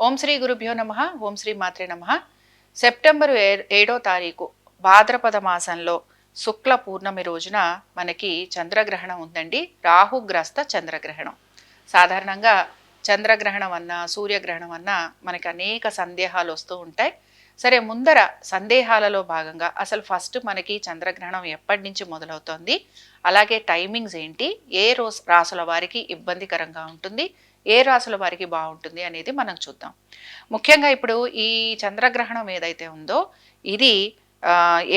ఓం శ్రీ గురుభ్యో నమ ఓం శ్రీ మాత్రే నమ. సెప్టెంబరు ఏ- ఏడో తారీఖు భాద్రపద మాసంలో శుక్ల పూర్ణమి రోజున మనకి చంద్రగ్రహణం ఉందండి. రాహుగ్రస్త చంద్రగ్రహణం. సాధారణంగా చంద్రగ్రహణం అన్నా సూర్యగ్రహణం అన్నా మనకి అనేక సందేహాలు వస్తూ ఉంటాయి. సరే ముందర సందేహాలలో భాగంగా అసలు ఫస్ట్ మనకి చంద్రగ్రహణం ఎప్పటి నుంచి మొదలవుతోంది? అలాగే టైమింగ్స్ ఏంటి? ఏ రోజు రాసుల వారికి ఇబ్బందికరంగా ఉంటుంది? ఏ రాసుల వారికి బాగుంటుంది అనేది మనం చూద్దాం. ముఖ్యంగా ఇప్పుడు ఈ చంద్రగ్రహణం ఏదైతే ఉందో ఇది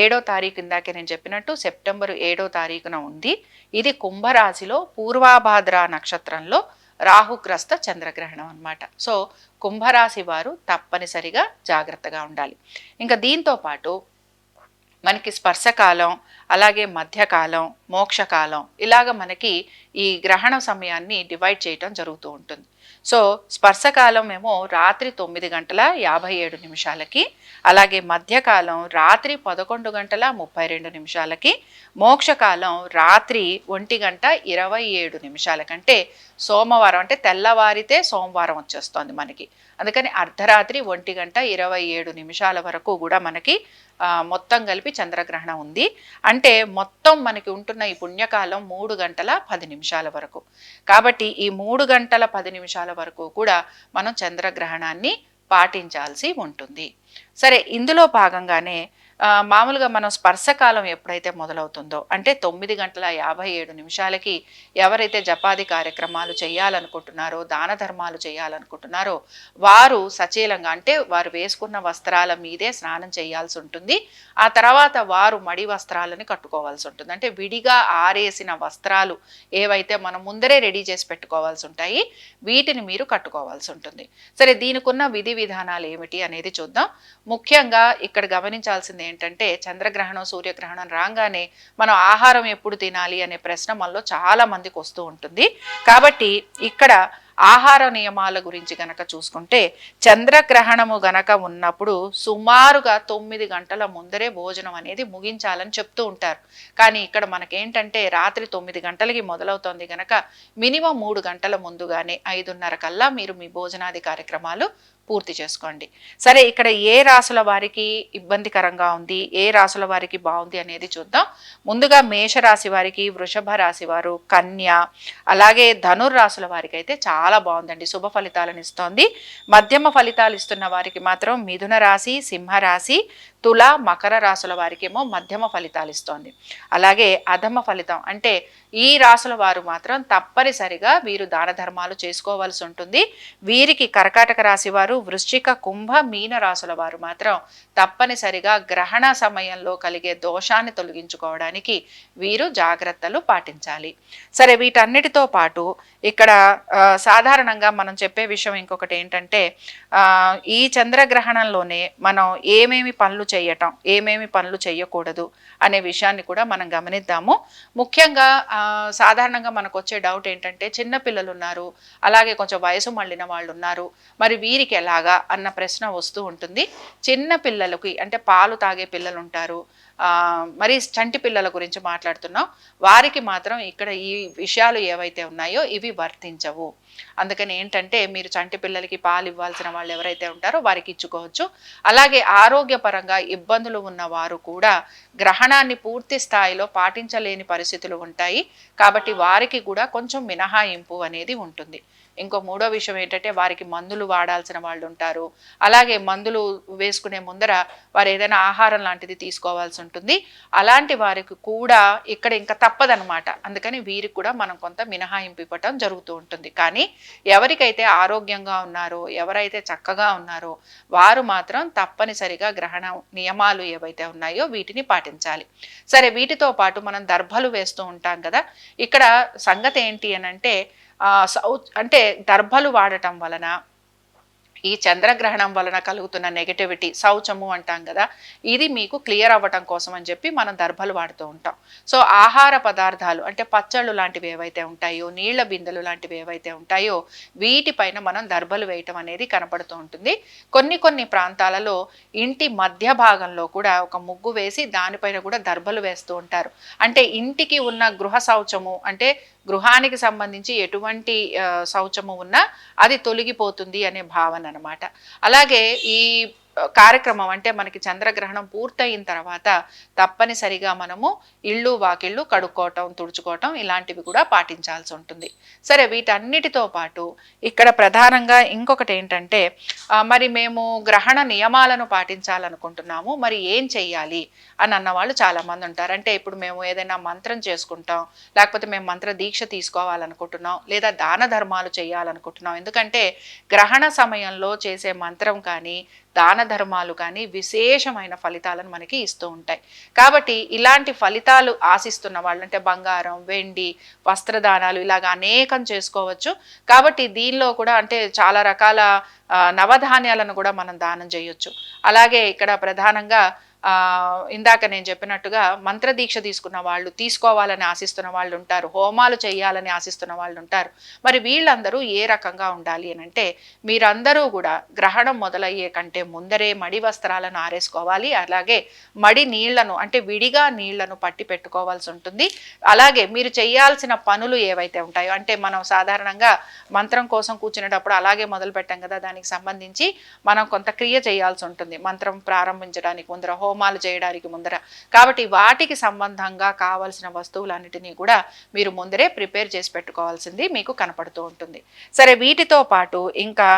ఏడో తారీఖు ఇందాకే నేను చెప్పినట్టు సెప్టెంబర్ ఏడో తారీఖున ఉంది. ఇది కుంభరాశిలో పూర్వాభాద్ర నక్షత్రంలో రాహుగ్రస్త చంద్రగ్రహణం అన్నమాట. సో కుంభరాశి వారు తప్పనిసరిగా జాగ్రత్తగా ఉండాలి. ఇంకా దీంతో పాటు మనకి స్పర్శకాలం అలాగే మధ్యకాలం మోక్షకాలం ఇలాగ మనకి ఈ గ్రహణ సమయాన్ని డివైడ్ చేయటం జరుగుతూ ఉంటుంది. సో స్పర్శకాలం ఏమో రాత్రి తొమ్మిది గంటల యాభై ఏడు నిమిషాలకి అలాగే మధ్యకాలం రాత్రి పదకొండు గంటల ముప్పై రెండు నిమిషాలకి మోక్షకాలం రాత్రి ఒంటి గంట ఇరవై ఏడు నిమిషాల కంటే సోమవారం అంటే తెల్లవారితే సోమవారం వచ్చేస్తుంది మనకి. అందుకని అర్ధరాత్రి ఒంటి గంట ఇరవై ఏడు నిమిషాల వరకు కూడా మనకి మొత్తం కలిపి చంద్రగ్రహణం ఉంది. అంటే మొత్తం మనకి ఉంటున్న ఈ పుణ్యకాలం మూడు గంటల పది నిమిషాల వరకు. కాబట్టి ఈ మూడు గంటల పది నిమిషాలు వరకు కూడా మనం చంద్రగ్రహణాన్ని పాటించాల్సి ఉంటుంది. సరే ఇందులో భాగంగానే మామూలుగా మనం స్పర్శకాలం ఎప్పుడైతే మొదలవుతుందో అంటే తొమ్మిది గంటల యాభై ఏడు నిమిషాలకి ఎవరైతే జపాది కార్యక్రమాలు చేయాలనుకుంటున్నారో దాన ధర్మాలు చేయాలనుకుంటున్నారో వారు సచీలంగా అంటే వారు వేసుకున్న వస్త్రాల మీదే స్నానం చేయాల్సి ఉంటుంది. ఆ తర్వాత వారు మడి వస్త్రాలని కట్టుకోవాల్సి ఉంటుంది. అంటే విడిగా ఆరేసిన వస్త్రాలు ఏవైతే మనం ముందరే రెడీ చేసి పెట్టుకోవాల్సి ఉంటాయి వీటిని మీరు కట్టుకోవాల్సి ఉంటుంది. సరే దీనికున్న విధి విధానాలు ఏమిటి అనేది చూద్దాం. ముఖ్యంగా ఇక్కడ గమనించాల్సింది ఏంటంటే చంద్రగ్రహణం సూర్యగ్రహణం రాగానే మనం ఆహారం ఎప్పుడు తినాలి అనే ప్రశ్న మనలో చాలా మందికి వస్తూ ఉంటుంది. కాబట్టి ఇక్కడ ఆహార నియమాల గురించి గనక చూసుకుంటే చంద్రగ్రహణము గనక ఉన్నప్పుడు సుమారుగా తొమ్మిది గంటల ముందరే భోజనం అనేది ముగించాలని చెప్తూ ఉంటారు. కానీ ఇక్కడ మనకేంటంటే రాత్రి తొమ్మిది గంటలకి మొదలవుతోంది గనక మినిమం మూడు గంటల ముందుగానే ఐదున్నర కల్లా మీరు మీ భోజనాది కార్యక్రమాలు పూర్తి చేసుకోండి. సరే ఇక్కడ ఏ రాసుల వారికి ఇబ్బందికరంగా ఉంది ఏ రాసుల వారికి బాగుంది అనేది చూద్దాం. ముందుగా మేషరాశి వారికి వృషభ రాశి వారు కన్య అలాగే ధనుర్రాసుల వారికి అయితే చాలా బాగుందండి శుభ ఫలితాలను ఇస్తోంది. మధ్యమ ఫలితాలు ఇస్తున్న వారికి మాత్రం మిథున రాశి సింహరాశి తుల మకర రాశుల వారికేమో మధ్యమ ఫలితాలు ఇస్తోంది. అలాగే అధమ ఫలితం అంటే ఈ రాసుల వారు మాత్రం తప్పనిసరిగా వీరు దాన ధర్మాలు చేసుకోవాల్సి ఉంటుంది. వీరికి కర్కాటక రాశి వారు వృశ్చిక కుంభ మీన రాశుల వారు మాత్రం తప్పనిసరిగా గ్రహణ సమయంలో కలిగే దోషాన్ని తొలగించుకోవడానికి వీరు జాగ్రత్తలు పాటించాలి. సరే వీటన్నిటితో పాటు ఇక్కడ సాధారణంగా మనం చెప్పే విషయం ఇంకొకటి ఏంటంటే ఈ చంద్రగ్రహణంలోనే మనం ఏమేమి పనులు చేయటం ఏమేమి పనులు చేయకూడదు అనే విషయాన్ని కూడా మనం గమనిద్దాము. ముఖ్యంగా సాధారణంగా మనకు వచ్చే డౌట్ ఏంటంటే చిన్న పిల్లలు ఉన్నారు అలాగే కొంచెం వయసు మళ్ళిన వాళ్ళు ఉన్నారు మరి వీరికి ఎలాగా అన్న ప్రశ్న వస్తూ ఉంటుంది. చిన్న పిల్లలకి అంటే పాలు తాగే పిల్లలు ఉంటారు మరి చంటి పిల్లల గురించి మాట్లాడుతున్నాం. వారికి మాత్రం ఇక్కడ ఈ విషయాలు ఏవైతే ఉన్నాయో ఇవి వర్తించవు. అందుకని ఏంటంటే మీరు చంటి పిల్లలకి పాలు ఇవ్వాల్సిన వాళ్ళు ఎవరైతే ఉంటారో వారికి ఇచ్చుకోవచ్చు. అలాగే ఆరోగ్యపరంగా ఇబ్బందులు ఉన్న వారు కూడా గ్రహణాన్ని పూర్తి స్థాయిలో పాటించలేని పరిస్థితులు ఉంటాయి. కాబట్టి వారికి కూడా కొంచెం మినహాయింపు అనేది ఉంటుంది. ఇంకో మూడో విషయం ఏంటంటే వారికి మందులు వాడాల్సిన వాళ్ళు ఉంటారు. అలాగే మందులు వేసుకునే ముందర వారు ఏదైనా ఆహారం లాంటిది తీసుకోవాల్సి ఉంటుంది. అలాంటి వారికి కూడా ఇక్కడ ఇంకా తప్పదనమాట అందుకని వీరికి కూడా మనం కొంత మినహాయింపు ఇవ్వటం జరుగుతూ ఉంటుంది. కానీ ఎవరికైతే ఆరోగ్యంగా ఉన్నారో ఎవరైతే చక్కగా ఉన్నారో వారు మాత్రం తప్పనిసరిగా గ్రహణ నియమాలు ఏవైతే ఉన్నాయో వీటిని పాటించాలి. సరే వీటితో పాటు మనం దర్భలు వేస్తూ ఉంటాం కదా. ఇక్కడ సంగతి ఏంటి అని సౌత్ అంటే దర్భలు వాడటం వలన ఈ చంద్రగ్రహణం వలన కలుగుతున్న నెగటివిటీ శౌచము అంటాం కదా ఇది మీకు క్లియర్ అవ్వటం కోసం అని చెప్పి మనం దర్భలు వాడుతూ ఉంటాం. సో ఆహార పదార్థాలు అంటే పచ్చళ్ళు లాంటివి ఏవైతే ఉంటాయో నీళ్ళ బిందెలు లాంటివి ఏవైతే ఉంటాయో వీటిపైన మనం దర్భలు వేయటం అనేది కనపడుతూ ఉంటుంది. కొన్ని కొన్ని ప్రాంతాలలో ఇంటి మధ్య భాగంలో కూడా ఒక ముగ్గు వేసి దానిపైన కూడా దర్భలు వేస్తూ ఉంటారు. అంటే ఇంటికి ఉన్న గృహ శౌచము అంటే గృహానికి సంబంధించి ఎటువంటి శౌచము ఉన్నా అది తొలగిపోతుంది అనే భావన అనమాట అలాగే ఈ కార్యక్రమం అంటే మనకి చంద్రగ్రహణం పూర్తయిన తర్వాత తప్పనిసరిగా మనము ఇళ్ళు వాకిళ్ళు కడుక్కోవటం తుడుచుకోవటం ఇలాంటివి కూడా పాటించాల్సి ఉంటుంది. సరే వీటన్నిటితో పాటు ఇక్కడ ప్రధానంగా ఇంకొకటి ఏంటంటే మరి మేము గ్రహణ నియమాలను పాటించాలనుకుంటున్నాము. మరి ఏం చెయ్యాలి అని అన్న వాళ్ళు ఉంటారు. అంటే ఇప్పుడు మేము ఏదైనా మంత్రం చేసుకుంటాం లేకపోతే మేము మంత్ర దీక్ష తీసుకోవాలనుకుంటున్నాం లేదా దాన ధర్మాలు చేయాలనుకుంటున్నాం. ఎందుకంటే గ్రహణ సమయంలో చేసే మంత్రం కానీ దాన ధర్మాలు కానీ విశేషమైన ఫలితాలను మనకి ఇస్తూ ఉంటాయి. కాబట్టి ఇలాంటి ఫలితాలు ఆశిస్తున్న వాళ్ళు అంటే బంగారం వెండి వస్త్రదానాలు ఇలాగ అనేకం చేసుకోవచ్చు. కాబట్టి దీనిలో కూడా అంటే చాలా రకాల నవధాన్యాలను కూడా మనం దానం చేయొచ్చు. అలాగే ఇక్కడ ప్రధానంగా ఇందాక నేను చెప్పినట్టుగా మంత్రదీక్ష తీసుకున్న వాళ్ళు తీసుకోవాలని ఆశిస్తున్న వాళ్ళు ఉంటారు హోమాలు చేయాలని ఆశిస్తున్న వాళ్ళు ఉంటారు. మరి వీళ్ళందరూ ఏ రకంగా ఉండాలి అని అంటే మీరందరూ కూడా గ్రహణం మొదలయ్యే కంటే ముందరే మడి వస్త్రాలను ఆరేసుకోవాలి. అలాగే మడి నీళ్ళను అంటే విడిగా నీళ్ళను పట్టి పెట్టుకోవాల్సి ఉంటుంది. అలాగే మీరు చేయాల్సిన పనులు ఏవైతే ఉంటాయో అంటే మనం సాధారణంగా మంత్రం కోసం కూర్చునేటప్పుడు అలాగే మొదలు పెట్టాం కదా దానికి సంబంధించి మనం కొంత క్రియ చేయాల్సి ఉంటుంది. మంత్రం ప్రారంభించడానికి ముందర హోమాలు చేయడానికి ముందర. కాబట్టి వాటికి సంబంధంగా కావాల్సిన వస్తువులన్నిటినీ కూడా మీరు ముందరే ప్రిపేర్ చేసి పెట్టుకోవాల్సింది మీకు కనపడుతూ ఉంటుంది. సరే వీటితో పాటు ఇంకా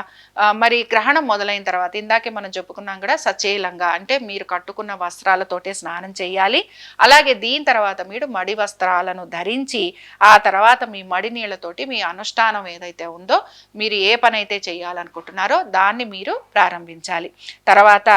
మరి గ్రహణం మొదలైన తర్వాత ఇందాకే మనం చెప్పుకున్నాం కూడా సచేలంగా అంటే మీరు కట్టుకున్న వస్త్రాలతోటే స్నానం చేయాలి. అలాగే దీని తర్వాత మీరు మడి వస్త్రాలను ధరించి ఆ తర్వాత మీ మడి నీళ్ళతోటి మీ అనుష్ఠానం ఏదైతే ఉందో మీరు ఏ పనైతే చేయాలనుకుంటున్నారో దాన్ని మీరు ప్రారంభించాలి. తర్వాత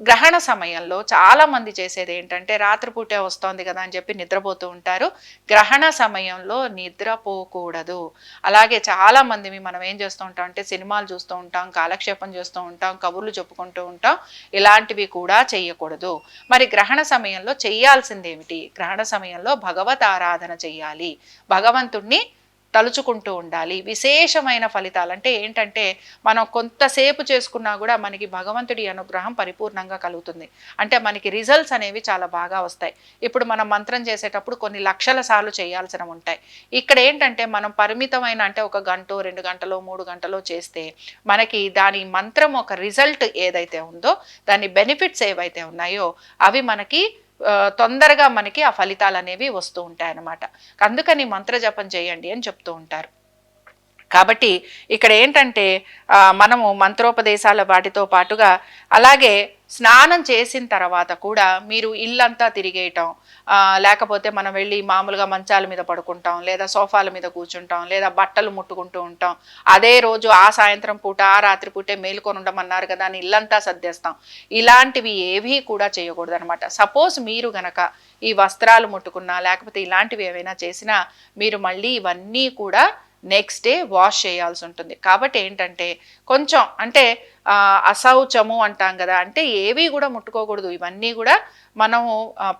గ్రహణ సమయంలో చాలా మంది చేసేది ఏంటంటే రాత్రిపూటే వస్తోంది కదా అని చెప్పి నిద్రపోతూ ఉంటారు. గ్రహణ సమయంలో నిద్రపోకూడదు అలాగే చాలా మంది మనం ఏం చేస్తూ ఉంటాం అంటే సినిమాలు చూస్తూ ఉంటాం కాలక్షేపం చేస్తూ ఉంటాం కబుర్లు చెప్పుకుంటూ ఉంటాం. ఇలాంటివి కూడా చేయకూడదు. మరి గ్రహణ సమయంలో చేయాల్సిందేమిటి? గ్రహణ సమయంలో భగవత్ ఆరాధన చెయ్యాలి భగవంతుణ్ణి తలుచుకుంటూ ఉండాలి. విశేషమైన ఫలితాలు అంటే ఏంటంటే మనం కొంతసేపు చేసుకున్నా కూడా మనకి భగవంతుడి అనుగ్రహం పరిపూర్ణంగా కలుగుతుంది. అంటే మనకి రిజల్ట్స్ అనేవి చాలా బాగా వస్తాయి. ఇప్పుడు మనం మంత్రం చేసేటప్పుడు కొన్ని లక్షల సార్లు చేయాల్సిన ఉంటాయి. ఇక్కడ ఏంటంటే మనం పరిమితమైన అంటే ఒక గంట రెండు గంటలో మూడు గంటలో చేస్తే మనకి దాని మంత్రం ఒక రిజల్ట్ ఏదైతే ఉందో దాని బెనిఫిట్స్ ఏవైతే ఉన్నాయో అవి మనకి తొందరగా మనకి ఆ ఫలితాలు అనేవి వస్తూ ఉంటాయి అన్నమాట అందుకని మంత్రజపం చేయండి అని చెప్తూ ఉంటారు. కాబట్టి ఇక్కడ ఏంటంటే మనము మంత్రోపదేశాల వాటితో పాటుగా అలాగే స్నానం చేసిన తర్వాత కూడా మీరు ఇల్లంతా తిరిగేయటం లేకపోతే మనం వెళ్ళి మామూలుగా మంచాల మీద పడుకుంటాం లేదా సోఫాల మీద కూర్చుంటాం లేదా బట్టలు ముట్టుకుంటూ ఉంటాం. అదే రోజు ఆ సాయంత్రం పూట ఆ రాత్రి పూటే మేలుకొని ఉండమన్నారు కదా అని ఇల్లంతా సర్దేస్తాం. ఇలాంటివి ఏవీ కూడా చేయకూడదు అనమాట సపోజ్ మీరు గనక ఈ వస్త్రాలు ముట్టుకున్నా లేకపోతే ఇలాంటివి ఏవైనా చేసినా మీరు మళ్ళీ ఇవన్నీ కూడా నెక్స్ట్ డే వాష్ చేయాల్సి ఉంటుంది. కాబట్టి ఏంటంటే కొంచెం అంటే అశౌచము అంటాం కదా. అంటే ఏవి కూడా ముట్టుకోకూడదు. ఇవన్నీ కూడా మనము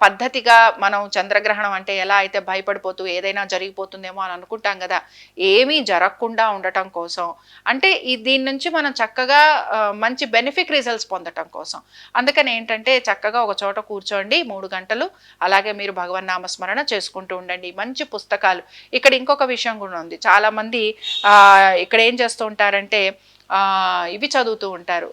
పద్ధతిగా మనం చంద్రగ్రహణం అంటే ఎలా అయితే భయపడిపోతూ ఏదైనా జరిగిపోతుందేమో అని అనుకుంటాం కదా. ఏమీ జరగకుండా ఉండటం కోసం. అంటే ఈ దీని నుంచి మనం చక్కగా మంచి బెనిఫిట్ రిజల్ట్స్ పొందటం కోసం. అందుకని ఏంటంటే చక్కగా ఒక చోట కూర్చోండి మూడు గంటలు. అలాగే మీరు భగవన్ నామస్మరణ చేసుకుంటూ ఉండండి. మంచి పుస్తకాలు. ఇక్కడ ఇంకొక విషయం కూడా ఉంది. చాలామంది ఇక్కడ ఏం చేస్తూ ఉంటారంటే ఇవి చదువుతూ ఉంటారు.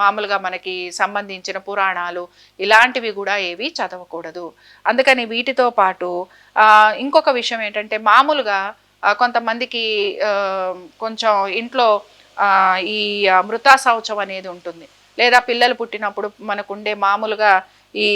మామూలుగా మనకి సంబంధించిన పురాణాలు ఇలాంటివి కూడా ఏవి చదవకూడదు. అందుకని వీటితో పాటు ఇంకొక విషయం ఏంటంటే మామూలుగా కొంతమందికి కొంచెం ఇంట్లో ఈ మృతా శౌచం అనేది ఉంటుంది. లేదా పిల్లలు పుట్టినప్పుడు మనకు ఉండే మామూలుగా ఈ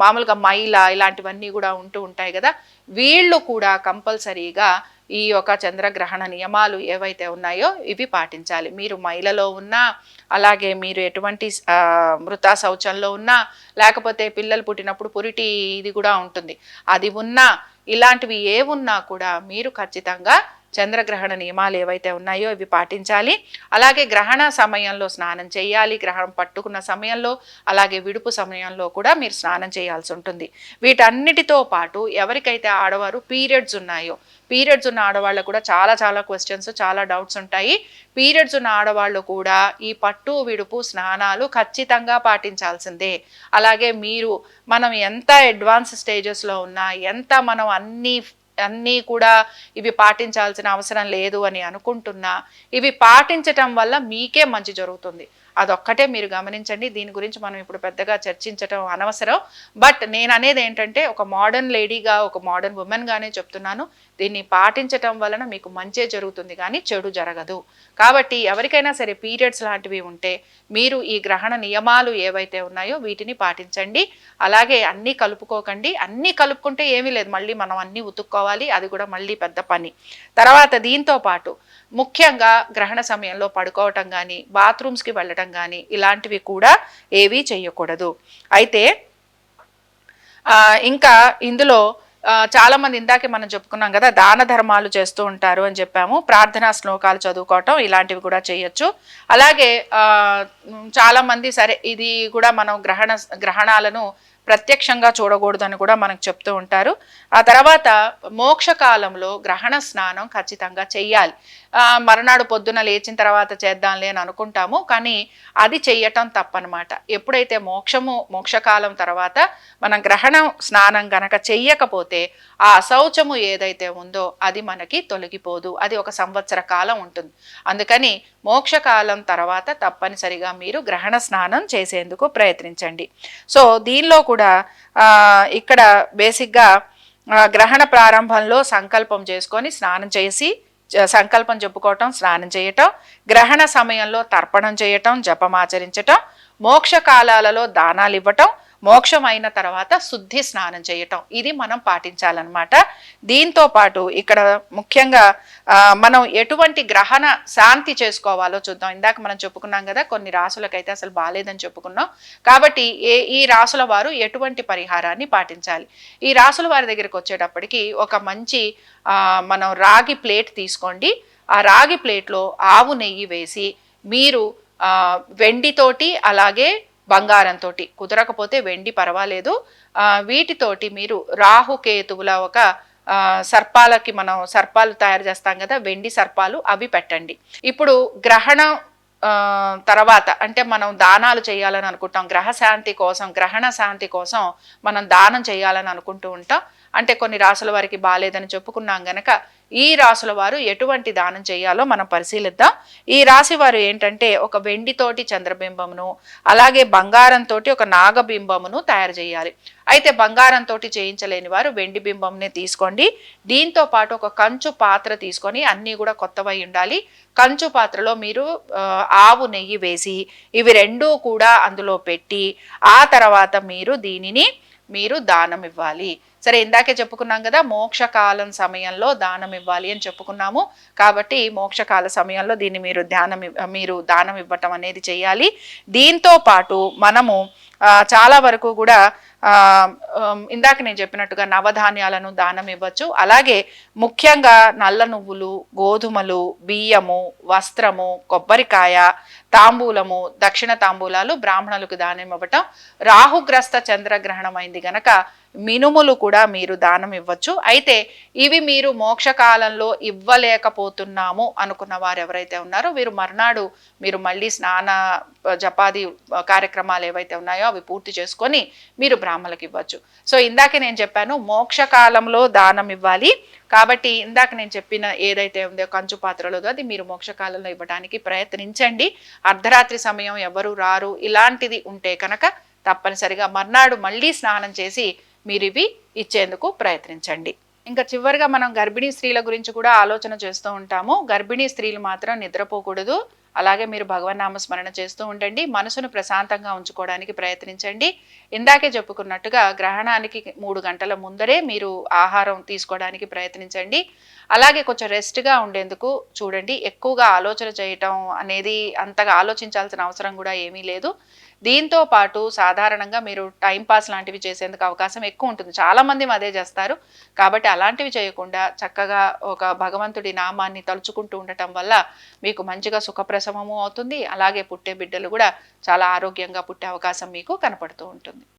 మామూలుగా మైల ఇలాంటివన్నీ కూడా ఉంటూ ఉంటాయి కదా. వీళ్ళు కూడా కంపల్సరీగా ఈ యొక్క చంద్రగ్రహణ నియమాలు ఏవైతే ఉన్నాయో ఇవి పాటించాలి. మీరు మైలలో ఉన్నా అలాగే మీరు ఎటువంటి ఆ, మృతా శౌచంలో ఉన్నా లేకపోతే పిల్లలు పుట్టినప్పుడు పురిటి ఇది కూడా ఉంటుంది. అది ఉన్నా ఇలాంటివి ఏ ఉన్నా కూడా మీరు ఖచ్చితంగా చంద్రగ్రహణ నియమాలు ఏవైతే ఉన్నాయో ఇవి పాటించాలి. అలాగే గ్రహణ సమయంలో స్నానం చేయాలి. గ్రహణం పట్టుకున్న సమయంలో అలాగే విడుపు సమయంలో కూడా మీరు స్నానం చేయాల్సి ఉంటుంది. వీటన్నిటితో పాటు ఎవరికైతే ఆడవారు పీరియడ్స్ ఉన్నాయో పీరియడ్స్ ఉన్న ఆడవాళ్ళు కూడా చాలా చాలా క్వశ్చన్స్ చాలా డౌట్స్ ఉంటాయి. పీరియడ్స్ ఉన్న ఆడవాళ్ళు కూడా ఈ పట్టు విడుపు స్నానాలు ఖచ్చితంగా పాటించాల్సిందే. అలాగే మీరు మనం ఎంత అడ్వాన్స్ స్టేజెస్లో ఉన్నా ఎంత మనం అన్ని అన్నీ కూడా ఇవి పాటించాల్సిన అవసరం లేదు అని అనుకుంటున్నా. ఇవి పాటించటం వల్ల మీకే మంచి జరుగుతుంది. అదొక్కటే మీరు గమనించండి. దీని గురించి మనం ఇప్పుడు పెద్దగా చర్చించటం అనవసరం. బట్ నేను అనేది ఏంటంటే ఒక మోడర్న్ లేడీగా ఒక మోడర్న్ ఉమెన్గానే చెప్తున్నాను. దీన్ని పాటించటం వలన మీకు మంచే జరుగుతుంది కానీ చెడు జరగదు. కాబట్టి ఎవరికైనా సరే పీరియడ్స్ లాంటివి ఉంటే మీరు ఈ గ్రహణ నియమాలు ఏవైతే ఉన్నాయో వీటిని పాటించండి. అలాగే అన్నీ కలుపుకోకండి. అన్నీ కలుపుకుంటే ఏమీ లేదు. మళ్ళీ మనం అన్నీ ఉతుక్కోవాలి. అది కూడా మళ్ళీ పెద్ద పని. తర్వాత దీంతో పాటు ముఖ్యంగా గ్రహణ సమయంలో పడుకోవటం కానీ బాత్రూమ్స్కి వెళ్ళటం కానీ ఇలాంటివి కూడా ఏవీ చేయకూడదు అయితే ఇంకా ఇందులో చాలామంది ఇందాకే మనం చెప్పుకున్నాం కదా దాన ధర్మాలు చేస్తూ ఉంటారు అని చెప్పాము. ప్రార్థనా శ్లోకాలు చదువుకోవటం ఇలాంటివి కూడా చేయొచ్చు. అలాగే చాలామంది సరే ఇది కూడా మనం గ్రహణ గ్రహణాలను ప్రత్యక్షంగా చూడకూడదని కూడా మనకు చెప్తూ ఉంటారు. ఆ తర్వాత మోక్షకాలంలో గ్రహణ స్నానం ఖచ్చితంగా చెయ్యాలి. మరునాడు పొద్దున లేచిన తర్వాత చేద్దాంలే అని అనుకుంటాము కానీ అది చెయ్యటం తప్పనమాట. ఎప్పుడైతే మోక్షము మోక్షకాలం తర్వాత మనం గ్రహణ స్నానం గనక చెయ్యకపోతే ఆ అశౌచము ఏదైతే ఉందో అది మనకి తొలగిపోదు. అది ఒక సంవత్సర కాలం ఉంటుంది. అందుకని మోక్షకాలం తర్వాత తప్పనిసరిగా మీరు గ్రహణ స్నానం చేసేందుకు ప్రయత్నించండి. సో దీనిలో కూడా ఇక్కడ బేసిక్గా గ్రహణ ప్రారంభంలో సంకల్పం చేసుకొని స్నానం చేసి సంకల్పం చెప్పుకోవటం స్నానం చేయటం గ్రహణ సమయంలో తర్పణం చేయటం జపమాచరించటం మోక్ష కాలాలలో దానాలు ఇవ్వటం మోక్షం అయిన తర్వాత శుద్ధి స్నానం చేయటం. ఇది మనం పాటించాలన్నమాట. దీంతో పాటు ఇక్కడ ముఖ్యంగా మనం ఎటువంటి గ్రహణ శాంతి చేసుకోవాలో చూద్దాం. ఇందాక మనం చెప్పుకున్నాం కదా కొన్ని రాసులకైతే అసలు బాగాలేదని చెప్పుకున్నాం. కాబట్టి ఏ ఈ రాసుల వారు ఎటువంటి పరిహారాన్ని పాటించాలి? ఈ రాసుల వారి దగ్గరికి వచ్చేటప్పటికి ఒక మంచి మనం రాగి ప్లేట్ తీసుకోండి. ఆ రాగి ప్లేట్లో ఆవు నెయ్యి వేసి మీరు వెండితోటి అలాగే బంగారంతో కుదరకపోతే వెండి పర్వాలేదు. వీటితోటి మీరు రాహుకేతువుల ఒక సర్పాలకి మనం సర్పాలు తయారు చేస్తాం కదా వెండి సర్పాలు అవి పెట్టండి. ఇప్పుడు గ్రహణం తర్వాత అంటే మనం దానాలు చేయాలని అనుకుంటాం. గ్రహ శాంతి కోసం గ్రహణ శాంతి కోసం మనం దానం చేయాలని అనుకుంటూ ఉంటాం. అంటే కొన్ని రాసుల వారికి బాగాలేదని చెప్పుకున్నాం గనక ఈ రాసుల వారు ఎటువంటి దానం చేయాలో మనం పరిశీలిద్దాం. ఈ రాశి వారు ఏంటంటే ఒక వెండితోటి చంద్రబింబమును అలాగే బంగారంతో ఒక నాగబింబమును తయారు చేయాలి. అయితే బంగారంతో చేయించలేని వారు వెండి బింబంనే తీసుకోండి. దీంతో పాటు ఒక కంచు పాత్ర తీసుకొని అన్నీ కూడా కొత్తవై ఉండాలి. కంచు పాత్రలో మీరు ఆవు నెయ్యి వేసి ఇవి రెండూ కూడా అందులో పెట్టి ఆ తర్వాత మీరు దీనిని మీరు దానం ఇవ్వాలి. సరే ఇందాకే చెప్పుకున్నాం కదా మోక్షకాలం సమయంలో దానం ఇవ్వాలి అని చెప్పుకున్నాము. కాబట్టి మోక్షకాల సమయంలో దీన్ని మీరు ధ్యానం మీరు దానం ఇవ్వటం అనేది చేయాలి. దీంతో పాటు మనము చాలా వరకు కూడా ఇందాక నేను చెప్పినట్టుగా నవధాన్యాలను దానం ఇవ్వచ్చు. అలాగే ముఖ్యంగా నల్ల నువ్వులు గోధుమలు బియ్యము వస్త్రము కొబ్బరికాయ తాంబూలము దక్షిణ తాంబూలాలు బ్రాహ్మణులకు దానం ఇవ్వటం. రాహుగ్రస్త చంద్రగ్రహణం అయింది గనక మినుములు కూడా మీరు దానం ఇవ్వచ్చు. అయితే ఇవి మీరు మోక్షకాలంలో ఇవ్వలేకపోతున్నాము అనుకున్న వారు ఎవరైతే ఉన్నారో వీరు మర్నాడు మీరు మళ్ళీ స్నాన జపాది కార్యక్రమాలు ఏవైతే ఉన్నాయో అవి పూర్తి చేసుకొని మీరు బ్రాహ్మణులకు ఇవ్వచ్చు. సో ఇందాకే నేను చెప్పాను మోక్షకాలంలో దానం ఇవ్వాలి. కాబట్టి ఇందాక నేను చెప్పిన ఏదైతే ఉందో కంచు పాత్రలో అది మీరు మోక్షకాలంలో ఇవ్వడానికి ప్రయత్నించండి. అర్ధరాత్రి సమయం ఎవరు రారు ఇలాంటిది ఉంటే కనుక తప్పనిసరిగా మర్నాడు మళ్ళీ స్నానం చేసి మీరు ఇవి ఇచ్చేందుకు ప్రయత్నించండి. ఇంకా చివరిగా మనం గర్భిణీ స్త్రీల గురించి కూడా ఆలోచన చేస్తూ ఉంటాము. గర్భిణీ స్త్రీలు మాత్రం నిద్రపోకూడదు. అలాగే మీరు భగవన్నామ స్మరణ చేస్తూ ఉండండి. మనసును ప్రశాంతంగా ఉంచుకోవడానికి ప్రయత్నించండి. ఇందాకే చెప్పుకున్నట్టుగా గ్రహణానికి మూడు గంటల ముందరే మీరు ఆహారం తీసుకోవడానికి ప్రయత్నించండి. అలాగే కొంచెం రెస్ట్గా ఉండేందుకు చూడండి. ఎక్కువగా ఆలోచన చేయటం అనేది అంతగా ఆలోచించాల్సిన అవసరం కూడా ఏమీ లేదు. దీంతో పాటు సాధారణంగా మీరు టైంపాస్ లాంటివి చేసేందుకు అవకాశం ఎక్కువ ఉంటుంది. చాలామంది అదే చేస్తారు. కాబట్టి అలాంటివి చేయకుండా చక్కగా ఒక భగవంతుడి నామాన్ని తలుచుకుంటూ ఉండటం వల్ల మీకు మంచిగా సుఖప్రసవము అవుతుంది. అలాగే పుట్టే బిడ్డలు కూడా చాలా ఆరోగ్యంగా పుట్టే అవకాశం మీకు కనపడుతూ ఉంటుంది.